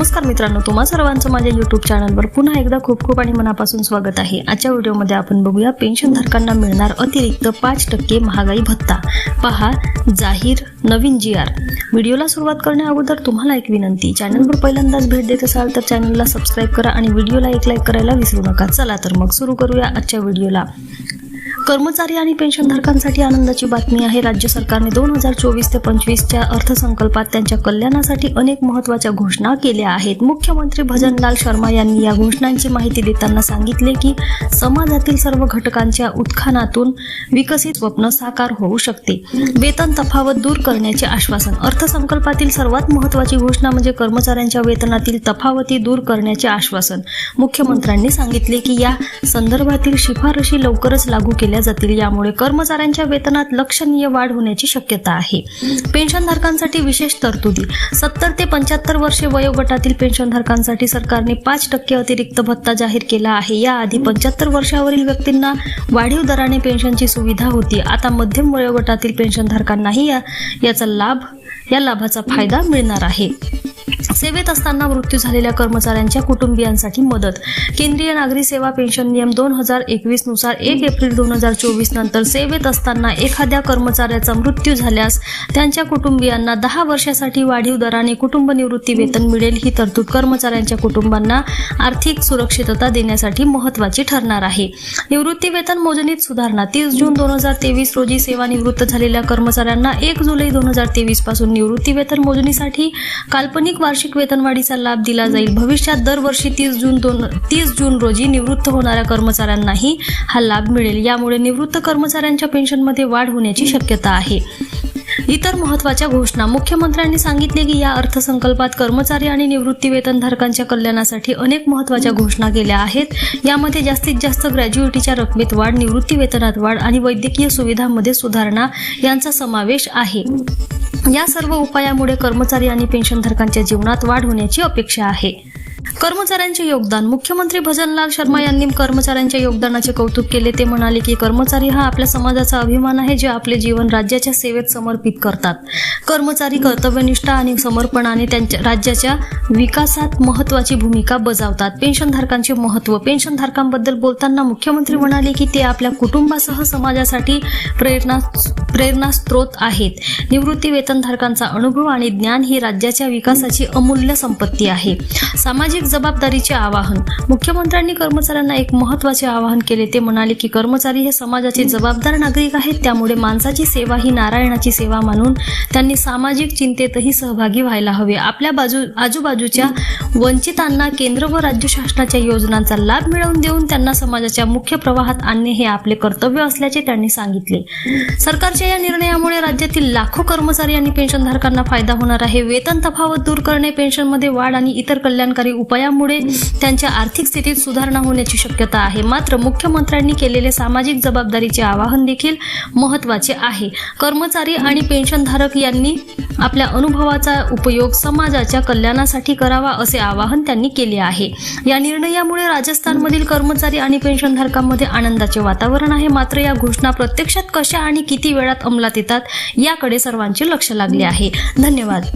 नमस्कार मित्रांनो तुम्हा सर्वांचं माझ्या युट्यूब चॅनलवर पुन्हा एकदा खूप खूप आणि मनापासून स्वागत आहे. आजच्या व्हिडिओमध्ये आपण बघूया पेन्शनधारकांना मिळणार अतिरिक्त पाच टक्के महागाई भत्ता. पहा जाहीर नवीन जी आर व्हिडिओला सुरुवात करण्या अगोदर तुम्हाला एक विनंती चॅनलवर पहिल्यांदाच भेट देत असाल तर चॅनलला सबस्क्राईब करा आणि व्हिडिओला एक लाईक करायला विसरू नका. चला तर मग सुरू करूया आजच्या व्हिडिओला कर्मचारी आणि पेन्शनधारकांसाठी आनंदाची बातमी आहे. राज्य सरकारने दोन हजार चोवीस ते पंचवीसच्या अर्थसंकल्पात त्यांच्या कल्याणासाठी अनेक महत्त्वाच्या घोषणा केल्या आहेत. मुख्यमंत्री भजनलाल शर्मा यांनी या घोषणांची माहिती देताना सांगितले की समाजातील सर्व घटकांच्या उत्थानातून विकसित स्वप्न साकार होऊ शकते. वेतन तफावत दूर करण्याचे आश्वासन. अर्थसंकल्पातील सर्वात महत्त्वाची घोषणा म्हणजे कर्मचाऱ्यांच्या वेतनातील तफावती दूर करण्याचे आश्वासन. मुख्यमंत्र्यांनी सांगितले की या संदर्भातील शिफारशी लवकरच लागू केल्या जातील यामुळे कर्मचाऱ्यांच्या वेतनात लक्षणीय वाढ होण्याची शक्यता आहे. पेन्शनधारकांसाठी विशेष तरतुदी. सत्तर ते पंच्याहत्तर वर्षे वयोगटातील पेन्शनधारकांसाठी सरकारने पाच टक्के अतिरिक्त भत्ता जाहीर केला आहे. याआधी पंच्याहत्तर वर्षावरील व्यक्तींना वाढीव दराने पेन्शनची सुविधा होती. आता मध्यम वयोगटातील पेन्शनधारकांनाही या याचा लाभ या लाभाचा फायदा मिळणार आहे. सेवेत असताना मृत्यू झालेल्या कर्मचाऱ्यांच्या कुटुंबियांसाठी मदत. केंद्रीय नागरी सेवा पेन्शन नियम दोन हजार एकवीसनुसार एक एप्रिल दोन हजार चोवीस नंतर सेवेत असताना एखाद्या कर्मचाऱ्याचा मृत्यू झाल्यास त्यांच्या कुटुंबियांना दहा वर्षासाठी वाढीव दराने कुटुंब निवृत्ती वेतन मिळेल. ही तरतूद कर्मचाऱ्यांच्या कुटुंबांना आर्थिक सुरक्षितता देण्यासाठी महत्वाची ठरणार आहे. निवृत्ती वेतन मोजणीत सुधारणा. तीस जून दोन हजार तेवीस रोजी सेवानिवृत्त झालेल्या कर्मचाऱ्यांना एक जुलै दोन हजार तेवीसपासून निवृत्ती वेतन मोजणीसाठी काल्पनिक वार्षिक वेतनवाढीचा लाभ दिला जाईल. भविष्यात दरवर्षी तीस जून दोन तीस जून रोजी निवृत्त होणाऱ्या कर्मचाऱ्यांनाही हा लाभ मिळेल. यामुळे निवृत्त कर्मचाऱ्यांच्या पेन्शनमध्ये वाढ होण्याची शक्यता आहे. इतर महत्त्वाच्या घोषणा. मुख्यमंत्र्यांनी सांगितले की या अर्थसंकल्पात कर्मचारी आणि निवृत्ती वेतनधारकांच्या कल्याणासाठी अनेक महत्त्वाच्या घोषणा केल्या आहेत. यामध्ये जास्तीत जास्त ग्रॅज्युएटीच्या रकमेत वाढ निवृत्ती वेतनात वाढ आणि वैद्यकीय सुविधांमध्ये सुधारणा यांचा समावेश आहे. या सर्व उपायामुळे कर्मचारी आणि पेन्शनधारकांच्या जीवनात वाढ होण्याची अपेक्षा आहे. कर्मचाऱ्यांचे योगदान. मुख्यमंत्री भजनलाल शर्मा यांनी कर्मचाऱ्यांच्या योगदानाचे कौतुक केले. ते म्हणाले की कर्मचारी हा आपल्या समाजाचा अभिमान आहे जे आपले जीवन राज्याच्या सेवेत समर्पित करतात. कर्मचारी कर्तव्यनिष्ठा आणि समर्पणाने त्यांच्या राज्याच्या विकासात महत्वाची भूमिका बजावतात. पेन्शनधारकांचे महत्त्व पेन्शनधारकांबद्दल बोलताना मुख्यमंत्री म्हणाले की ते आपल्या कुटुंबासह समाजासाठी प्रेरणा प्रेरणा स्त्रोत आहेत. निवृत्ती वेतनधारकांचा अनुभव आणि ज्ञान ही राज्याच्या विकासाची अमूल्य संपत्ती आहे. सामाजिक सामाजिक जबाबदारीचे आवाहन. मुख्यमंत्र्यांनी कर्मचाऱ्यांना एक महत्त्वाचे आवाहन केले. ते म्हणाले की कर्मचारी हे समाजाचे जबाबदार नागरिक आहेत. त्यामुळे माणसाची सेवा ही नारायणाची सेवा मानून त्यांनी सामाजिक चिंतेतही सहभागी व्हायला हवे. आपल्या बाजू आजूबाजूच्या वंचितांना केंद्र व राज्य शासनाच्या योजनांचा लाभ मिळवून देऊन त्यांना समाजाच्या मुख्य प्रवाहात आणणे हे आपले कर्तव्य असल्याचे त्यांनी सांगितले. सरकारच्या या निर्णयामुळे राज्यातील लाखो कर्मचारी आणि पेन्शनधारकांना फायदा होणार आहे. वेतन तफावत दूर करणे पेन्शनमध्ये वाढ आणि इतर कल्याणकारी उपायामुळे त्यांच्या आर्थिक स्थितीत सुधारणा होण्याची शक्यता आहे. मात्र मुख्यमंत्र्यांनी केलेले सामाजिक जबाबदारीचे आवाहन देखील महत्त्वाचे आहे. कर्मचारी आणि पेन्शनधारक यांनी आपल्या अनुभवाचा उपयोग समाजाच्या कल्याणासाठी करावा असे आवाहन त्यांनी केले आहे. या निर्णयामुळे राजस्थानमधील कर्मचारी आणि पेन्शनधारकांमध्ये आनंदाचे वातावरण आहे. मात्र या घोषणा प्रत्यक्षात कशा आणि किती वेळात अंमलात येतात याकडे सर्वांचे लक्ष लागले आहे. धन्यवाद.